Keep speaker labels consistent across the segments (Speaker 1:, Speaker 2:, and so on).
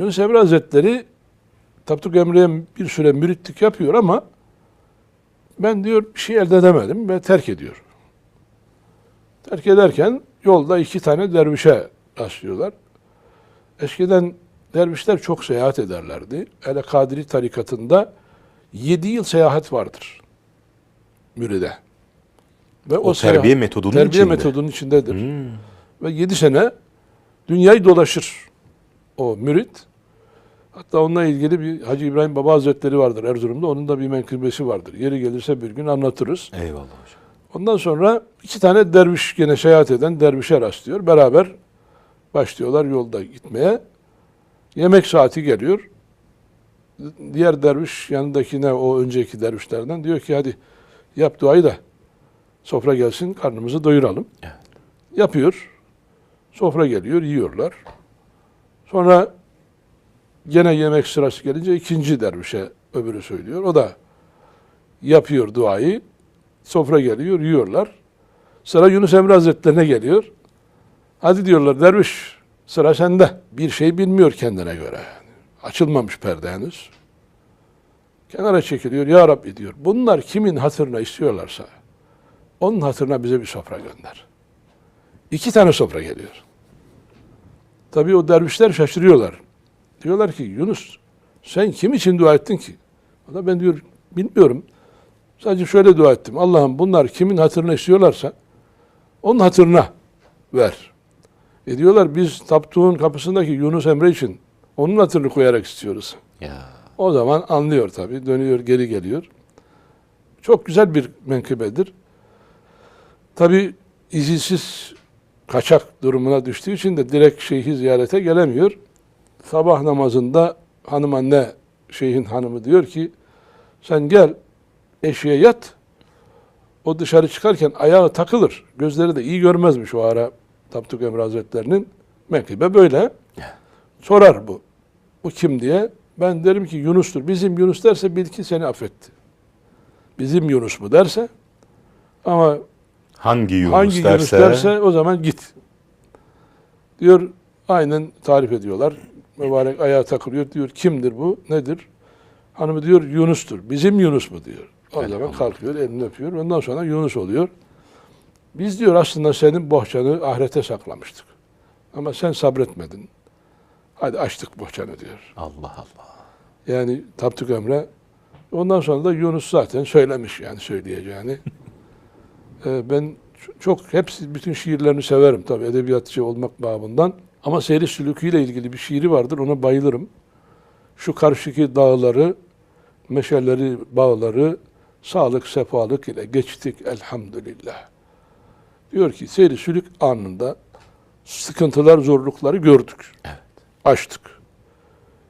Speaker 1: Yunus Emre Hazretleri Tapduk Emre'ye bir süre müritlik yapıyor ama ben diyor bir şey elde edemedim ve terk ediyor. Terk ederken yolda iki tane dervişe rastlıyorlar. Eskiden dervişler çok seyahat ederlerdi. Hele Kadiri tarikatında yedi yıl seyahat vardır müride. Ve
Speaker 2: O terbiye
Speaker 1: seyahat-
Speaker 2: metodunun
Speaker 1: terbiye
Speaker 2: içinde.
Speaker 1: metodunun içindedir.
Speaker 2: Hmm.
Speaker 1: Ve yedi sene dünyayı dolaşır o mürit. Hatta onunla ilgili bir Hacı İbrahim Baba Hazretleri vardır Erzurum'da. Onun da bir menkıbesi vardır. Yeri gelirse bir gün anlatırız.
Speaker 2: Eyvallah hocam.
Speaker 1: Ondan sonra iki tane derviş gene seyahat eden dervişe rastlıyor. Beraber başlıyorlar yolda gitmeye. Yemek saati geliyor. Diğer derviş yanındakine o önceki dervişlerden diyor ki hadi yap duayı da sofra gelsin karnımızı doyuralım.
Speaker 2: Evet.
Speaker 1: Yapıyor. Sofra geliyor yiyorlar. Sonra gene yemek sırası gelince ikinci dervişe öbürü söylüyor. O da yapıyor duayı. Sofra geliyor, yiyorlar. Sıra Yunus Emre Hazretlerine geliyor. Hadi diyorlar derviş sıra sende. Bir şey bilmiyor kendine göre. Açılmamış perde henüz. Kenara çekiliyor. Ya Rabbi diyor. Bunlar kimin hatırına istiyorlarsa onun hatırına bize bir sofra gönder. İki tane sofra geliyor. Tabii o dervişler şaşırıyorlar. Diyorlar ki Yunus sen kim için dua ettin ki? O da ben diyor bilmiyorum. Sadece şöyle dua ettim. Allah'ım bunlar kimin hatırına istiyorlarsa onun hatırına ver. E diyorlar biz taptuğun kapısındaki Yunus Emre için onun hatırını koyarak istiyoruz.
Speaker 2: Ya.
Speaker 1: O zaman anlıyor tabii. Dönüyor, geri geliyor. Çok güzel bir menkıbedir. Tabii izinsiz kaçak durumuna düştüğü için de direkt şeyhi ziyarete gelemiyor. Sabah namazında hanım anne şeyhin hanımı diyor ki sen gel eşeğe yat. O dışarı çıkarken ayağı takılır. Gözleri de iyi görmezmiş o ara Tapduk Emre Hazretlerinin. Menkıbe böyle. Sorar bu. Bu kim diye. Ben derim ki Yunus'tur. Bizim Yunus derse bil ki seni affetti. Bizim Yunus mu derse ama
Speaker 2: Hangi Yunus
Speaker 1: hangi
Speaker 2: derse,
Speaker 1: Yunus derse o zaman git. Diyor aynen tarif ediyorlar. Mübarek ayağa takılıyor. Diyor kimdir bu? Nedir? Hanımı diyor Yunus'tur. Bizim Yunus mu diyor. O zaman
Speaker 2: Elhamdülillah.
Speaker 1: kalkıyor, elini öpüyor. Ondan sonra Yunus oluyor. Biz diyor aslında senin bohçanı ahirete saklamıştık. Ama sen sabretmedin. Hadi açtık bohçanı diyor.
Speaker 2: Allah Allah.
Speaker 1: Yani Tapduk Emre. Ondan sonra da Yunus zaten söylemiş yani söyleyeceğini. Ee, ben çok hepsi bütün şiirlerini severim tabii edebiyatçı olmak babından. Ama seyri sülüküyle ilgili bir şiiri vardır ona bayılırım. Şu karşıki dağları, meşeleri, bağları sağlık, sefalık ile geçtik elhamdülillah. Diyor ki seyri sülük anında sıkıntılar, zorlukları gördük.
Speaker 2: Evet.
Speaker 1: Açtık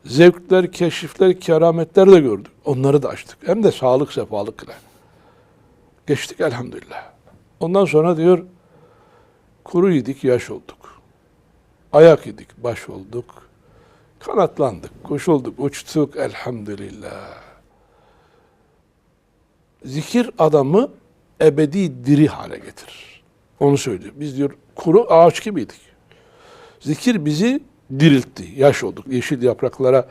Speaker 1: zevkler, keşifler, kerametler de gördük. Onları da açtık. Hem de sağlık sefalıkla. Geçtik elhamdülillah. Ondan sonra diyor, kuru yedik, yaş olduk. Ayak yedik, baş olduk. Kanatlandık, kuş olduk, uçtuk elhamdülillah. Zikir adamı ebedi diri hale getirir. Onu söylüyor. Biz diyor kuru ağaç gibiydik. Zikir bizi diriltti. Yaş olduk. Yeşil yapraklara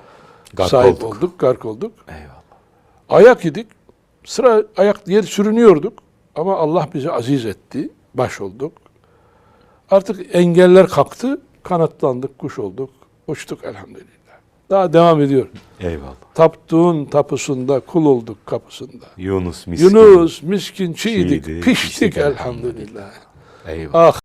Speaker 2: Gark
Speaker 1: sahip
Speaker 2: olduk.
Speaker 1: olduk. Gark olduk.
Speaker 2: Eyvallah.
Speaker 1: Ayak yedik. Sıra ayak diye sürünüyorduk. Ama Allah bizi aziz etti. Baş olduk. Artık engeller kalktı. Kanatlandık, kuş olduk. Uçtuk elhamdülillah. Daha devam ediyor.
Speaker 2: Eyvallah.
Speaker 1: Taptuğun tapusunda kul olduk kapısında.
Speaker 2: Yunus miskin.
Speaker 1: Yunus miskin çiğdik,
Speaker 2: Çiğdik,
Speaker 1: piştik
Speaker 2: piştik
Speaker 1: elhamdülillah.
Speaker 2: Eyvallah.
Speaker 1: Ah